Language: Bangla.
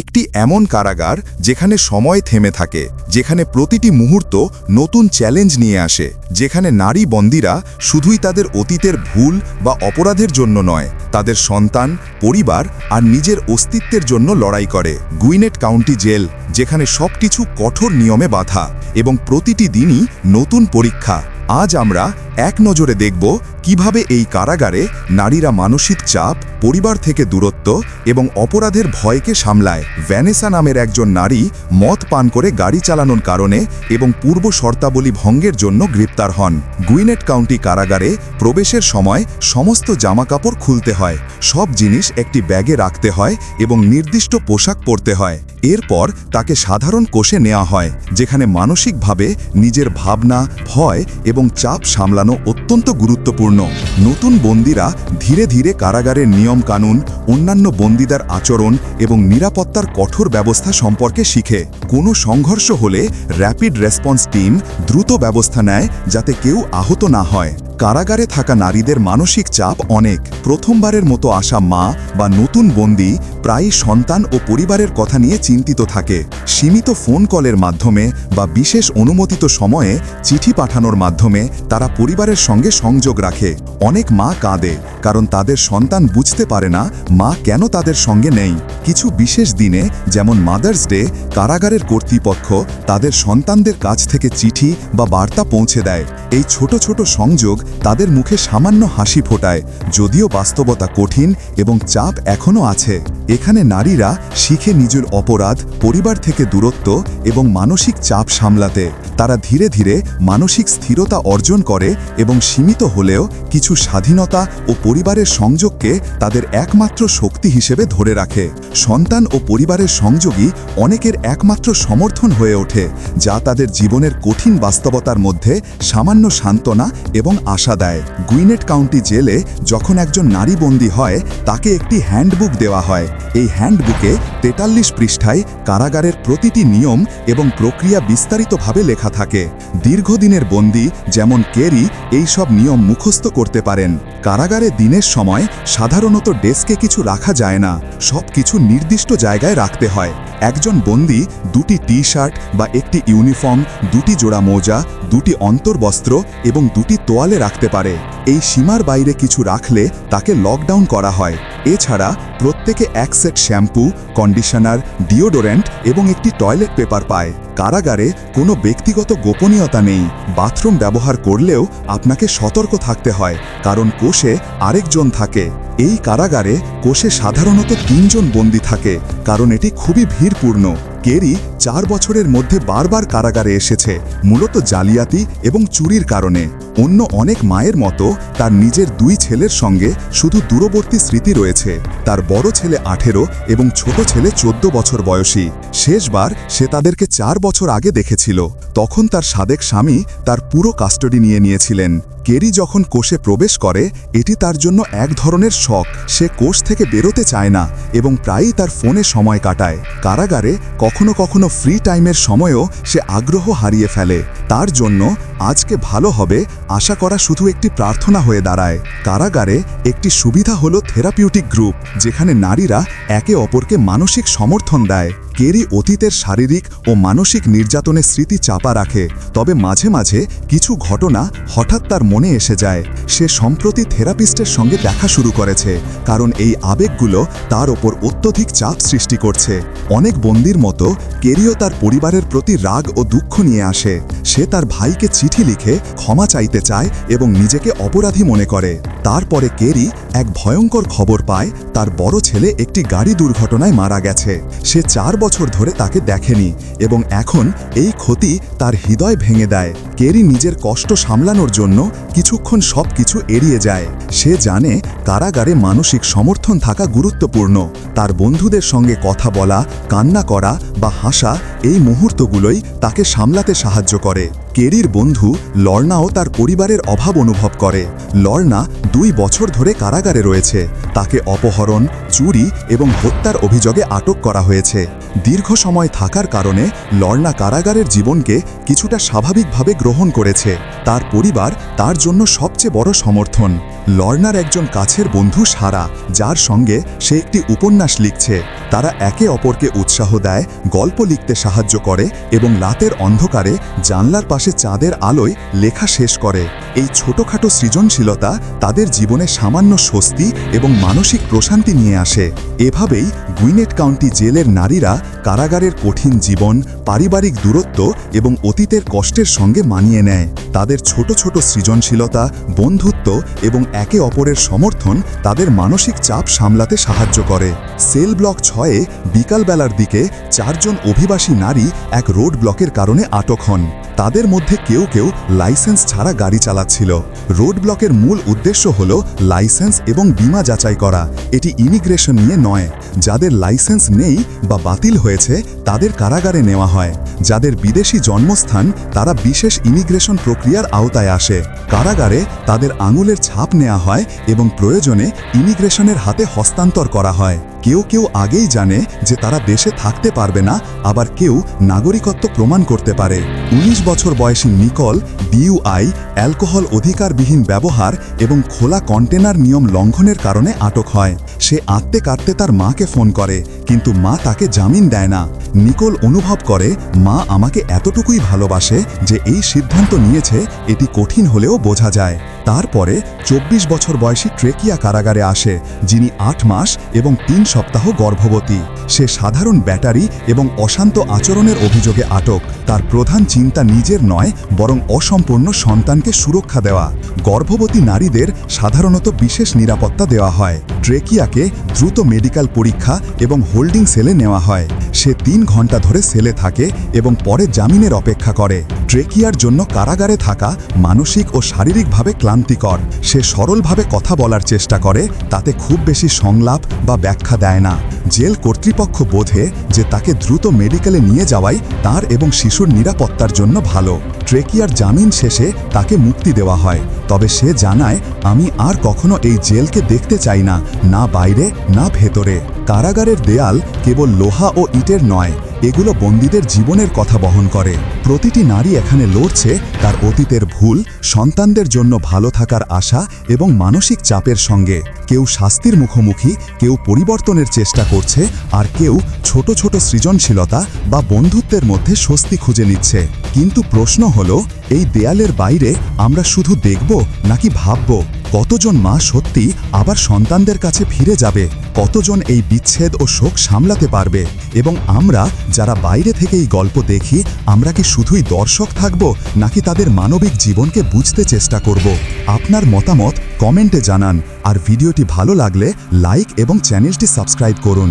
একটি এমন কারাগার যেখানে সময় থেমে থাকে, যেখানে প্রতিটি মুহূর্ত নতুন চ্যালেঞ্জ নিয়ে আসে, যেখানে নারী বন্দীরা শুধুই তাদের অতীতের ভুল বা অপরাধের জন্য নয়, তাদের সন্তান, পরিবার আর নিজের অস্তিত্বের জন্য লড়াই করে। গুইনেট কাউন্টি জেল যেখানে সবকিছু কঠোর নিয়মে বাঁধা এবং প্রতিটি দিনই নতুন পরীক্ষা। আজ আমরা এক নজরে দেখব কীভাবে এই কারাগারে নারীরা মানসিক চাপ, পরিবার থেকে দূরত্ব এবং অপরাধের ভয়কে সামলায়। ভ্যানেসা নামের একজন নারী মদ পান করে গাড়ি চালানোর কারণে এবং পূর্ব শর্তাবলী ভঙ্গের জন্য গ্রেপ্তার হন। গুইনেট কাউন্টি কারাগারে প্রবেশের সময় সমস্ত জামাকাপড় খুলতে হয়। সব জিনিস একটি ব্যাগে রাখতে হয় এবং নির্দিষ্ট পোশাক পরতে হয়। এরপর তাকে সাধারণ কোষে নেওয়া হয়, যেখানে মানসিকভাবে নিজের ভাবনা, ভয় এবং চাপ সামলানো অত্যন্ত গুরুত্বপূর্ণ। নতুন বন্দীরা ধীরে ধীরে কারাগারের নিয়ম কানুন অন্যান্য বন্দীদার আচরণ এবং নিরাপত্তার কঠোর ব্যবস্থা সম্পর্কে শিখে। কোনো সংঘর্ষ হলে র্যাপিড রেসপন্স টিম দ্রুত ব্যবস্থা নেয় যাতে কেউ আহত না হয়। কারাগারে থাকা নারীদের মানসিক চাপ অনেক। প্রথমবারের মতো আসা মা বা নতুন বন্দি প্রায়ই সন্তান ও পরিবারের কথা নিয়ে চিন্তিত থাকে। সীমিত ফোন কলের মাধ্যমে বা বিশেষ অনুমোদিত সময়ে চিঠি পাঠানোর মাধ্যমে তারা পরিবারের সঙ্গে সংযোগ রাখে। অনেক মা কাঁদে, কারণ তাদের সন্তান বুঝতে পারে না মা কেন তাদের সঙ্গে নেই। কিছু বিশেষ দিনে, যেমন মাদার্স ডে কারাগারের কর্তৃপক্ষ তাদের সন্তানদের কাছ থেকে চিঠি বা বার্তা পৌঁছে দেয়। এই ছোট ছোট সংযোগ তাদের মুখে সামান্য হাসি ফোটায়, যদিও বাস্তবতা কঠিন এবং চাপ এখনও আছে। এখানে নারীরা শিখে নিজের অপরাধ, পরিবার থেকে দূরত্ব এবং মানসিক চাপ সামলাতে। তারা ধীরে ধীরে মানসিক স্থিরতা অর্জন করে এবং সীমিত হলেও কিছু স্বাধীনতা ও পরিবারের সংযোগকে তাদের একমাত্র শক্তি হিসেবে ধরে রাখে। সন্তান ও পরিবারের সংযোগই অনেকের একমাত্র সমর্থন হয়ে ওঠে, যা তাদের জীবনের কঠিন বাস্তবতার মধ্যে সামান্য সান্ত্বনা এবং আশা দেয়। গুইনেট কাউন্টি জেলে যখন একজন নারী বন্দী হয়, তাকে একটি হ্যান্ডবুক দেওয়া হয়। এই হ্যান্ডবুকে তেতাল্লিশ পৃষ্ঠায় কারাগারের প্রতিটি নিয়ম এবং প্রক্রিয়া বিস্তারিতভাবে লেখা থাকে। দীর্ঘদিনের বন্দী যেমন কেরি, এই সব নিয়ম মুখস্থ করতে পারেন। কারাগারে দিনের সময় সাধারণত ডেস্কে কিছু রাখা যায় না সব কিছু নির্দিষ্ট জায়গায় রাখতে হয়। একজন বন্দি দুটি টি শার্ট বা একটি ইউনিফর্ম, দুটি জোড়া মোজা, দুটি অন্তর্বস্ত্র এবং দুটি তোয়ালে রাখতে পারে। এই সীমার বাইরে কিছু রাখলে তাকে লকডাউন করা হয়। এছাড়া প্রত্যেকে এক সেট শ্যাম্পু, কন্ডিশনার, ডিওডোরেন্ট এবং একটি টয়লেট পেপার পায়। কারাগারে কোনো ব্যক্তিগত গোপনীয়তা নেই। বাথরুম ব্যবহার করলেও আপনাকে সতর্ক থাকতে হয়, কারণ কোষে আরেকজন থাকে। এই কারাগারে কোষে সাধারণত তিনজন বন্দী থাকে, কারণ এটি খুবই ভিড়পূর্ণ। কেরি চার বছরের মধ্যে বারবার কারাগারে এসেছে, মূলত জালিয়াতি এবং চুরির কারণে। অন্য অনেক মায়ের মতো তার নিজের দুই ছেলের সঙ্গে শুধু দূরবর্তী স্মৃতি রয়েছে। তার বড় ছেলে আঠেরো এবং ছোট ছেলে চোদ্দ বছর বয়সী। শেষবার সে তাদেরকে চার বছর আগে দেখেছিল। তখন তার সাদেক স্বামী তার পুরো কাস্টডি নিয়ে নিয়েছিলেন। কেরি যখন কোষে প্রবেশ করে, এটি তার জন্য এক ধরনের শখ। সে কোষ থেকে বেরোতে চায় না এবং প্রায়ই তার ফোনে সময় কাটায়। কারাগারে কখনো কখনো ফ্রি টাইমের সময়ও সে আগ্রহ হারিয়ে ফেলে। তার জন্য আজকে ভালো হবে আশা করা শুধু একটি প্রার্থনা হয়ে দাঁড়ায়। কারাগারে একটি সুবিধা হল থেরাপিউটিক গ্রুপ, যেখানে নারীরা একে অপরকে মানসিক সমর্থন দেয়। কেরি অতীতের শারীরিক ও মানসিক নির্যাতনের স্মৃতি চাপা রাখে, তবে মাঝে মাঝে কিছু ঘটনা হঠাৎ তার মনে এসে যায়। সে সম্প্রতি থেরাপিস্টের সঙ্গে দেখা শুরু করেছে, কারণ এই আবেগগুলো তার ওপর অত্যধিক চাপ সৃষ্টি করছে। অনেক বন্দির মতো কেরিও তার পরিবারের প্রতি রাগ ও দুঃখ নিয়ে আসে। সে তার ভাইকে চিঠি লিখে ক্ষমা চাইতে চায় এবং নিজেকে অপরাধী মনে করে। তারপরে কেরি এক ভয়ঙ্কর খবর পায়, তার বড় ছেলে একটি গাড়ি দুর্ঘটনায় মারা গেছে। সে চার বছর ধরে তাকে দেখেনি এবং এখন এই ক্ষতি তার হৃদয় ভেঙে দেয়। কেরি নিজের কষ্ট সামলানোর জন্য কিছুক্ষণ সব কিছু এড়িয়ে যায়। সে জানে কারাগারে মানসিক সমর্থন থাকা গুরুত্বপূর্ণ। তার বন্ধুদের সঙ্গে কথা বলা, কান্না করা বা হাসা এই মুহূর্তগুলোই তাকে সামলাতে সাহায্য করে। কেরির বন্ধু লর্নাও তার পরিবারের অভাব অনুভব করে। লর্না দুই বছর ধরে কারাগারে রয়েছে। তাকে অপহরণ, চুরি এবং হত্যার অভিযোগে আটক করা হয়েছে। দীর্ঘ সময় থাকার কারণে লর্না কারাগারের জীবনকে কিছুটা স্বাভাবিকভাবে গ্রহণ করেছে। তার পরিবার তার জন্য সবচেয়ে বড় সমর্থন। লর্নার একজন কাছের বন্ধু সারা, যার সঙ্গে সে একটি উপন্যাস লিখছে। তারা একে অপরকে উৎসাহ দেয়, গল্প লিখতে সাহায্য করে এবং রাতের অন্ধকারে জানলার পাশে চাঁদের আলোয় লেখা শেষ করে। এই ছোটখাটো সৃজনশীলতা তাদের জীবনে সামান্য স্বস্তি এবং মানসিক প্রশান্তি নিয়ে আসে। এভাবেই গুইনেট কাউন্টি জেলের নারীরা কারাগারের কঠিন জীবন, পারিবারিক দূরত্ব এবং অতীতের কষ্টের সঙ্গে মানিয়ে নেয়। তাদের ছোট ছোট সৃজনশীলতা, বন্ধুত্ব এবং একে অপরের সমর্থন তাদের মানসিক চাপ সামলাতে সাহায্য করে। সেল ব্লক ছয়ে বিকালবেলার দিকে চারজন অভিবাসী নারী এক রোড ব্লকের কারণে আটক হন। তাদের মধ্যে কেউ কেউ লাইসেন্স ছাড়া গাড়ি চালাচ্ছিল। রোড ব্লকের মূল উদ্দেশ্য হল লাইসেন্স এবং বিমা যাচাই করা। এটি ইমিগ্রেশন নিয়ে নয়। যাদের লাইসেন্স নেই বা বাতিল হয়েছে, তাদের কারাগারে নেওয়া হয়। যাদের বিদেশি জন্মস্থান, তারা বিশেষ ইমিগ্রেশন প্রক্রিয়ার আওতায় আসে। কারাগারে তাদের আঙুলের ছাপ নেওয়া হয় এবং প্রয়োজনে ইমিগ্রেশনের হাতে হস্তান্তর করা হয়। কেউ কেউ আগেই জানে যে তারা দেশে থাকতে পারবে না, আবার কেউ নাগরিকত্ব প্রমাণ করতে পারে। ১৯ বছর বয়সী নিকল ডিইউআই অ্যালকোহল অধিকারবিহীন ব্যবহার এবং খোলা কন্টেনার নিয়ম লঙ্ঘনের কারণে আটক হয়। সে আত্মে কাটতে তার মাকে ফোন করে, কিন্তু মা তাকে জামিন দেয় না। নিকোল অনুভব করে, মা আমাকে এতটুকুই ভালোবাসে যে এই সিদ্ধান্ত নিয়েছে, এটি কঠিন হলেও বোঝা যায়। তারপরে চব্বিশ বছর বয়সী ট্রেকিয়া কারাগারে আসে, যিনি আট মাস এবং তিন সপ্তাহ গর্ভবতী। সে সাধারণ ব্যাটারি এবং অশান্ত আচরণের অভিযোগে আটক। তার প্রধান চিন্তা নিজের নয়, বরং অসম্পূর্ণ সন্তানকে সুরক্ষা দেওয়া। গর্ভবতী নারীদের সাধারণত বিশেষ নিরাপত্তা দেওয়া হয়। ট্রেকিয়াকে দ্রুত মেডিকেল পরীক্ষা এবং হোল্ডিং সেলে নেওয়া হয়। সে তিন ঘণ্টা ধরে সেলে থাকে এবং পরে জামিনের অপেক্ষা করে। ট্রেকিয়ার জন্য কারাগারে থাকা মানসিক ও শারীরিকভাবে ক্লান্তিকর। সে সরলভাবে কথা বলার চেষ্টা করে, তাতে খুব বেশি সংলাপ বা ব্যাখ্যা দেয় না। জেল কর্তৃপক্ষ বোধে যে তাকে দ্রুত মেডিকেলে নিয়ে যাওয়াই তার এবং শিশুর নিরাপত্তার জন্য ভালো। ট্রেকিয়ার জামিন শেষে তাকে মুক্তি দেওয়া হয়। তবে সে জানায়, আমি আর কখনো এই জেলকে দেখতে চাই না না বাইরে, না ভেতরে। কারাগারের দেয়াল কেবল লোহা ও ইটের নয়, এগুলো বন্দীদের জীবনের কথা বহন করে। প্রতিটি নারী এখানে লড়ছে, তার অতীতের ভুল, সন্তানদের জন্য ভালো থাকার আশা এবং মানসিক চাপের সঙ্গে। কেউ শাস্তির মুখোমুখি, কেউ পরিবর্তনের চেষ্টা করছে, আর কেউ ছোট ছোট সৃজনশীলতা বা বন্ধুত্বের মধ্যে স্বস্তি খুঁজে নিচ্ছে। কিন্তু প্রশ্ন হলো, এই দেয়ালের বাইরে আমরা শুধু দেখব নাকি ভাবব, কতজন মা সত্যি আবার সন্তানদের কাছে ফিরে যাবে? কতজন এই বিচ্ছেদ ও শোক সামলাতে পারবে? এবং আমরা যারা বাইরে থেকে এই গল্প দেখি, আমরা কি শুধুই দর্শক থাকব, নাকি তাদের মানবিক জীবনকে বুঝতে চেষ্টা করব? আপনার মতামত কমেন্টে জানান, আর ভিডিওটি ভালো লাগলে লাইক এবং চ্যানেলটি সাবস্ক্রাইব করুন।